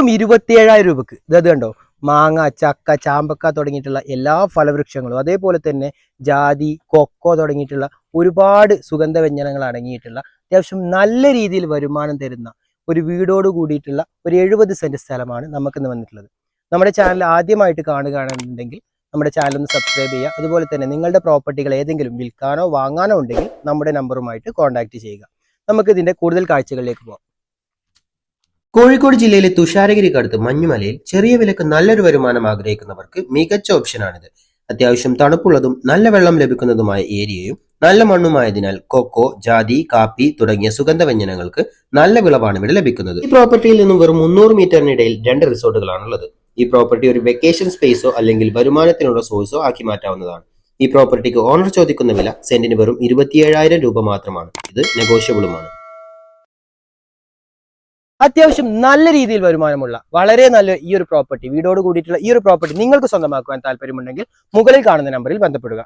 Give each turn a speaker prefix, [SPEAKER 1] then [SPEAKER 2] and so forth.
[SPEAKER 1] വെറും ഇരുപത്തിയേഴായിരം രൂപക്ക്. ഇതത് കണ്ടോ? മാങ്ങ ചക്ക ചാമ്പക്ക തുടങ്ങിയിട്ടുള്ള എല്ലാ ഫലവൃക്ഷങ്ങളും അതേപോലെ തന്നെ ജാതി കൊക്കോ തുടങ്ങിയിട്ടുള്ള ഒരുപാട് സുഗന്ധ സുഗന്ധവ്യഞ്ജനങ്ങൾ അടങ്ങിയിട്ടുള്ള അത്യാവശ്യം നല്ല രീതിയിൽ വരുമാനം തരുന്ന ഒരു വീടോട് കൂടിയിട്ടുള്ള ഒരു എഴുപത് സെന്റ് സ്ഥലമാണ് നമുക്കിന്ന് വന്നിട്ടുള്ളത്. നമ്മുടെ ചാനൽ ആദ്യമായിട്ട് കാണുകയാണെന്നുണ്ടെങ്കിൽ നമ്മുടെ ചാനൽ ഒന്ന് സബ്സ്ക്രൈബ് ചെയ്യുക. അതുപോലെ തന്നെ നിങ്ങളുടെ പ്രോപ്പർട്ടികൾ ഏതെങ്കിലും വിൽക്കാനോ വാങ്ങാനോ ഉണ്ടെങ്കിൽ നമ്മുടെ നമ്പറുമായിട്ട് കോൺടാക്ട് ചെയ്യുക. നമുക്ക് ഇതിന്റെ കൂടുതൽ കാഴ്ചകളിലേക്ക് പോകാം. കോഴിക്കോട് ജില്ലയിലെ തുഷാരഗിരിക്കടുത്ത് മഞ്ഞുമലയിൽ ചെറിയ വിലക്ക് നല്ലൊരു വരുമാനം ആഗ്രഹിക്കുന്നവർക്ക് മികച്ച ഓപ്ഷനാണിത്. അത്യാവശ്യം തണുപ്പുള്ളതും നല്ല വെള്ളം ലഭിക്കുന്നതുമായ ഏരിയയും നല്ല മണ്ണുമായതിനാൽ കൊക്കോ ജാതി കാപ്പി തുടങ്ങിയ സുഗന്ധവ്യഞ്ജനങ്ങൾക്ക് നല്ല വിളവാണ് ഇവിടെ ലഭിക്കുന്നത്. ഈ പ്രോപ്പർട്ടിയിൽ നിന്നും വെറും മുന്നൂറ് മീറ്ററിനിടയിൽ രണ്ട് റിസോർട്ടുകളാണുള്ളത്. ഈ പ്രോപ്പർട്ടി ഒരു വെക്കേഷൻ സ്പേസോ അല്ലെങ്കിൽ വരുമാനത്തിനുള്ള സോഴ്സോ ആക്കി മാറ്റാവുന്നതാണ്. ഈ പ്രോപ്പർട്ടിക്ക് ഓണർ ചോദിക്കുന്ന വില സെന്റിന് വെറും ഇരുപത്തിയേഴായിരം രൂപ മാത്രമാണ്. ഇത് നെഗോഷ്യബിളുമാണ്. അത്യാവശ്യം നല്ല രീതിയിൽ വരുമാനമുള്ള വളരെ നല്ല ഈ ഒരു പ്രോപ്പർട്ടി വീടോട് കൂടിയിട്ടുള്ള ഈ ഒരു പ്രോപ്പർട്ടി നിങ്ങൾക്ക് സ്വന്തമാക്കുവാൻ താല്പര്യമുണ്ടെങ്കിൽ മുകളിൽ കാണുന്ന നമ്പറിൽ ബന്ധപ്പെടുക.